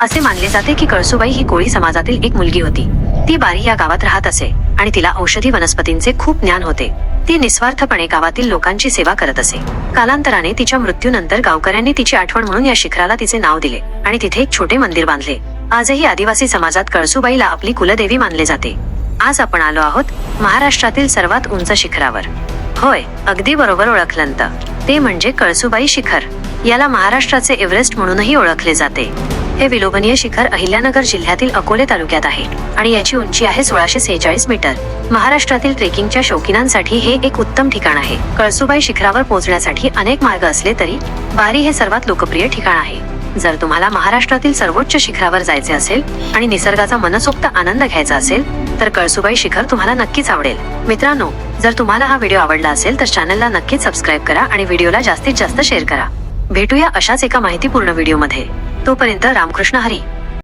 असे मानले जाते की कळसुबाई ही कोळी समाजातील एक मुलगी होती. ती बारी या गावात राहत असे आणि तिला औषधी वनस्पतींचे खूप ज्ञान होते. ती निस्वार्थपणे गावातील लोकांची सेवा करत असे. कालांतराने तिच्या मृत्यूनंतर गावकऱ्यांनी तिची आठवण म्हणून या शिखराला तिचे नाव दिले आणि तिथे एक छोटे मंदिर बांधले. आजही आदिवासी समाजात कळसुबाईला आपली कुलदेवी मानले जाते. आज आपण आलो आहोत महाराष्ट्रातील सर्वात उंच शिखरावर. होय अगदी बरोबर ओळखलंत ते म्हणजे कळसुबाई शिखर. याला महाराष्ट्राचे एव्हरेस्ट म्हणूनही ओळखले जाते. हे विलोभनीय शिखर अहिल्यानगर जिल्ह्यातील अकोले तालुक्यात आहे आणि याची उंची आहे सोळाशे सेहेचाळीस मीटर. महाराष्ट्रातील ट्रेकिंगच्या शौकीनांसाठी हे एक उत्तम ठिकाण आहे. कळसुबाई शिखरावर पोहोचण्यासाठी अनेक मार्ग असले तरी बारी हे सर्वात लोकप्रिय ठिकाण आहे. जर तुम्हाला महाराष्ट्रातील सर्वोच्च शिखरावर जायचे असेल आणि निसर्गाचा मनसोक्त आनंद घ्यायचा असेल तर कळसुबाई शिखर तुम्हाला नक्कीच आवडेल. मित्रांनो जर तुम्हाला हा व्हिडिओ आवडला असेल तर चॅनलला नक्कीच सबस्क्राईब करा आणि व्हिडिओला जास्तीत जास्त शेअर करा. भेटूया अशाच एका माहितीपूर्ण व्हिडिओमध्ये. तोपर्यंत रामकृष्ण हरी.